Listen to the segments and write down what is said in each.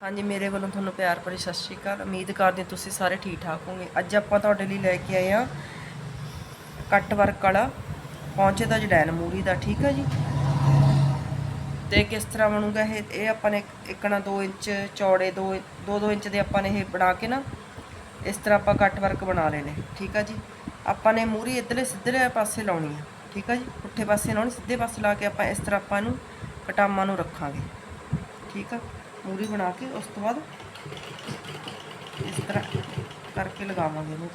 ਹਾਂਜੀ, ਮੇਰੇ ਵੱਲੋਂ ਤੁਹਾਨੂੰ ਪਿਆਰ ਭਰੀ ਸਤਿ ਸ਼੍ਰੀ ਅਕਾਲ। ਉਮੀਦ ਕਰਦੇ ਤੁਸੀਂ ਸਾਰੇ ਠੀਕ ਠਾਕ ਹੋਗੇ ਅੱਜ ਆਪਾਂ ਤੁਹਾਡੇ ਲਈ ਲੈ ਕੇ ਆਏ ਆ ਕੱਟ ਵਰਕ ਵਾਲਾ ਪੌਂਚੇ ਦਾ ਜੜੈਨ ਮੂਰੀ ਦਾ, ਠੀਕ ਆ ਜੀ? ਤੇ ਕਿਸ ਤਰ੍ਹਾਂ ਬਣੂਗਾ ਇਹ? ਇਹ ਆਪਾਂ ਨੇ ਇੱਕਣਾ 2 ਇੰਚ ਚੌੜੇ 2 2 ਇੰਚ ਦੇ ਆਪਾਂ ਨੇ ਇਹ ਬਣਾ ਕੇ ਨਾ, ਇਸ ਤਰ੍ਹਾਂ ਆਪਾਂ ਕੱਟ ਵਰਕ ਬਣਾ ਲੈਣੇ ਠੀਕ ਆ ਜੀ? ਆਪਾਂ ਨੇ ਮੂਰੀ ਇਧਰਲੇ ਸਿੱਧਲੇ ਪਾਸੇ ਲਾਉਣੀ ਆ, ਠੀਕ ਆ ਜੀ? ਪੁੱਠੇ ਪਾਸੇ ਲਾਉਣੀ, ਸਿੱਧੇ ਪਾਸੇ ਲਾ ਕੇ ਆਪਾਂ ਇਸ ਤਰ੍ਹਾਂ ਆਪਾਂ ਇਹਨੂੰ ਕਟਾਮਾਂ ਨੂੰ ਰੱਖਾਂਗੇ, ਠੀਕ ਆ? ਮੂਰੀ ਬਣਾ ਕੇ ਉਸ ਤੋਂ ਬਾਅਦ ਇਸ ਤਰ੍ਹਾਂ ਕਰਕੇ ਲਗਾਵਾਂਗੇ ਇਹਨੂੰ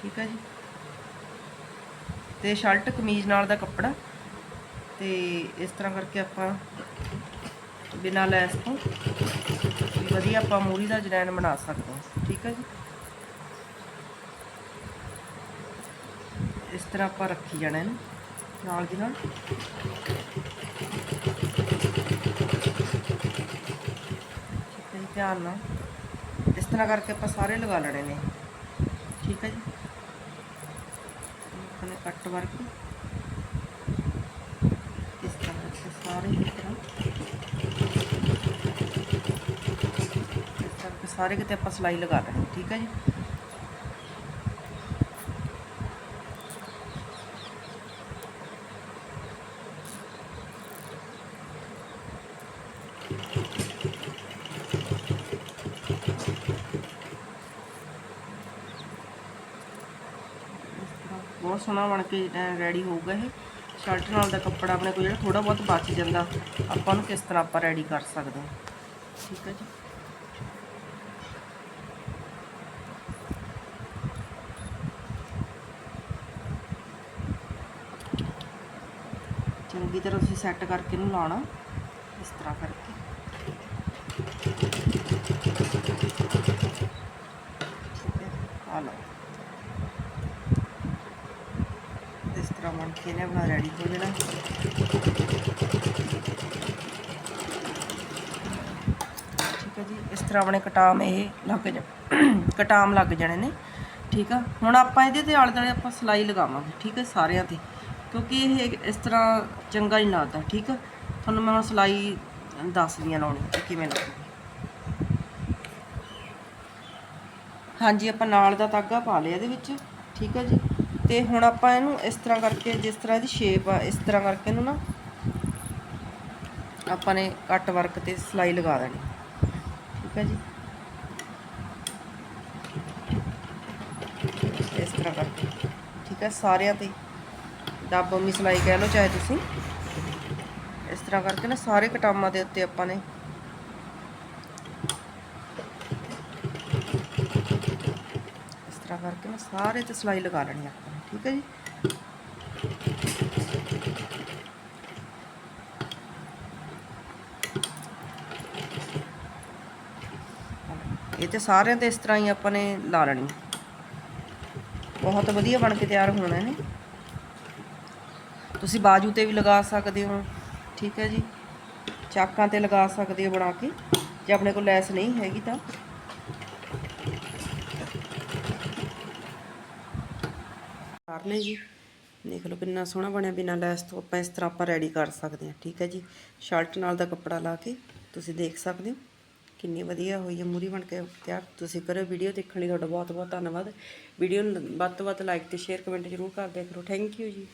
ਠੀਕ ਹੈ ਜੀ? ਤੇ ਸ਼ਰਟ, ਕਮੀਜ਼ ਨਾਲ ਦਾ ਕੱਪੜਾ ਤੇ ਇਸ ਤਰ੍ਹਾਂ ਕਰਕੇ ਆਪਾਂ ਬਿਨਾਂ ਲੈਸ ਤੋਂ ਵਧੀਆ ਆਪਾਂ ਮੂਰੀ ਦਾ ਡਿਜ਼ਾਈਨ ਬਣਾ ਸਕਦੇ ਹਾਂ। ਠੀਕ ਹੈ ਜੀ? ਇਸ ਤਰ੍ਹਾਂ ਆਪਾਂ ਰੱਖੀ ਜਾਣਾ ਇਹਨੂੰ ਨਾਲ ਦੀ ਨਾਲ ਠੀਕ ਹੈ ਜੀ ਧਿਆਨ ਨਾਲ। ਇਸ ਤਰ੍ਹਾਂ ਕਰਕੇ ਆਪਾਂ ਸਾਰੇ ਲਗਾ ਲੈਣੇ ਨੇ। ਠੀਕ ਹੈ ਜੀ। ਆਪਣੇ ਕੱਟ ਵਰਕ। ਇਸ ਤਰ੍ਹਾਂ ਕਰਕੇ ਸਾਰੇ ਇਸ ਤਰ੍ਹਾਂ। ਇਸ ਕਰਕੇ ਸਾਰੇ ਕਿਤੇ ਆਪਾਂ ਸਲਾਈ ਲਗਾ ਲੈਣੀ ਠੀਕ ਹੈ ਜੀ ਇਸ ਤਰ੍ਹਾਂ ਬਹੁਤ ਸੋਹਣਾ ਬਣ ਕੇ ਰੈਡੀ ਹੋਊਗਾ ਇਹ। ਸ਼ਰਟ ਨਾਲ ਦਾ ਕੱਪੜਾ ਆਪਣੇ ਕੋਲ ਜਿਹੜਾ ਥੋੜਾ ਬਹੁਤ ਬਚ ਜਾਂਦਾ। ਆਪਾਂ ਨੂੰ ਕਿਸ ਤਰ੍ਹਾਂ ਆਪਾਂ ਰੈਡੀ ਕਰ ਸਕਦੇ ਹਾਂ। ਠੀਕ ਹੈ ਜੀ। ਚੰਗੀ ਤਰ੍ਹਾਂ ਤੁਸੀਂ ਸੈੱਟ ਕਰਕੇ ਇਹਨੂੰ ਲਾਉਣਾ। ਇਸ ਤਰ੍ਹਾਂ ਕਰਕੇ ਠੀਕ ਹੈ ਆ ਲਓ ਇਸ ਤਰ੍ਹਾਂ ਕੇ ਨੇ ਆਪਣਾ ਰੈਡੀ ਹੋ ਜਾਣਾ। ਠੀਕ ਹੈ ਜੀ, ਇਸ ਤਰ੍ਹਾਂ ਆਪਣੇ ਕਟਾਮ ਇਹ ਲੱਗ ਜਾ ਕਟਾਮ ਲੱਗ ਜਾਣੇ ਨੇ। ਠੀਕ ਆ, ਹੁਣ ਆਪਾਂ ਇਹਦੇ ਤੇ ਆਲੇ ਦੁਆਲੇ ਆਪਾਂ ਸਲਾਈ ਲਗਾਵਾਂਗੇ, ਠੀਕ ਹੈ ਸਾਰਿਆਂ ਤੇ। ਕਿਉਂਕਿ ਇਹ ਇਸ ਤਰ੍ਹਾਂ ਚੰਗਾ ਨਹੀਂ ਲੱਗਦਾ, ਠੀਕ ਆ। ਤੁਹਾਨੂੰ ਮੈਂ ਹੁਣ ਸਲਾਈ ਦੱਸਦੀ ਆ ਲਾਉਣੀ ਕਿਵੇਂ ਲੱਗੂਗੀ ਹਾਂਜੀ, ਆਪਾਂ ਨਾਲ ਦਾ ਤਾਗਾ ਪਾ ਲਿਆ ਇਹਦੇ ਵਿੱਚ, ਠੀਕ ਹੈ ਜੀ। ਤੇ ਹੁਣ ਆਪਾਂ ਇਹਨੂੰ ਇਸ ਤਰ੍ਹਾਂ ਕਰਕੇ, ਜਿਸ ਤਰ੍ਹਾਂ ਇਹਦੀ ਸ਼ੇਪ ਆ, ਇਸ ਤਰ੍ਹਾਂ ਕਰਕੇ ਇਹਨੂੰ ਨਾ ਆਪਾਂ ਨੇ ਕੱਟ ਵਰਕ ਤੇ ਸਲਾਈ ਲਗਾ ਦੇਣੀ। ਠੀਕ ਹੈ ਜੀ? ਇਸ ਤਰ੍ਹਾਂ ਕਰਕੇ। ਠੀਕ ਹੈ ਸਾਰਿਆਂ ਤੇ ਦਾਬਮੀ ਸਲਾਈ ਕਹਿ ਲਓ, ਚਾਹੇ ਤੁਸੀਂ। ਇਸ ਤਰ੍ਹਾਂ ਕਰਕੇ ਨਾ ਸਾਰੇ ਕਟਾਮਾਂ ਦੇ ਉੱਤੇ ਆਪਾਂ ਨੇ ਇਸ ਤਰ੍ਹਾਂ ਕਰਕੇ ਨਾ ਸਾਰੇ ਤੇ ਸਲਾਈ ਲਗਾ ਲੈਣੀ ਆਪਾਂ ਠੀਕ ਹੈ ਜੀ। ਇਹ ਤੇ ਸਾਰਿਆਂ ਤੇ ਇਸ ਤਰ੍ਹਾਂ ਹੀ ਆਪਾਂ ਨੇ ਲਾ ਲੈਣੀ। ਬਹੁਤ ਵਧੀਆ ਬਣ ਕੇ ਤਿਆਰ ਹੋਣਾ ਇਹਨੇ ਤੁਸੀਂ ਬਾਜੂ ਤੇ ਵੀ ਲਗਾ ਸਕਦੇ ਹੋ, ਠੀਕ ਹੈ ਜੀ। ਚਾਕਾਂ ਤੇ ਲਗਾ ਸਕਦੇ ਹੋ ਬਣਾ ਕੇ। ਜੇ ਆਪਣੇ ਕੋਲ ਲੈਸ ਨਹੀਂ ਹੈਗੀ ਤਾਂ। ਕਰ ਲਈ ਜੀ। ਦੇਖ ਲਓ ਕਿੰਨਾ ਸੋਹਣਾ ਬਣਿਆ, ਬਿਨਾਂ ਲੈਸ ਤੋਂ ਆਪਾਂ ਇਸ ਤਰ੍ਹਾਂ ਆਪਾਂ ਰੈਡੀ ਕਰ ਸਕਦੇ ਹਾਂ, ਠੀਕ ਹੈ ਜੀ। ਸ਼ਰਟ ਨਾਲ ਦਾ ਕੱਪੜਾ ਲਾ ਕੇ ਤੁਸੀਂ ਦੇਖ ਸਕਦੇ ਹੋ। ਕਿੰਨੀ ਵਧੀਆ ਹੋਈ ਹੈ ਮੂਰੀ ਬਣ ਕੇ ਤਿਆਰ। ਤੁਸੀਂ ਕਰੋ ਵੀਡੀਓ ਦੇਖਣ ਲਈ ਤੁਹਾਡਾ ਬਹੁਤ ਬਹੁਤ ਧੰਨਵਾਦ। ਵੀਡੀਓ ਨੂੰ ਵੱਧ ਤੋਂ ਵੱਧ ਲਾਈਕ ਤੇ ਸ਼ੇਅਰ ਕਮੈਂਟ ਜ਼ਰੂਰ ਕਰਦੇ ਕਰੋ। ਥੈਂਕ ਯੂ ਜੀ।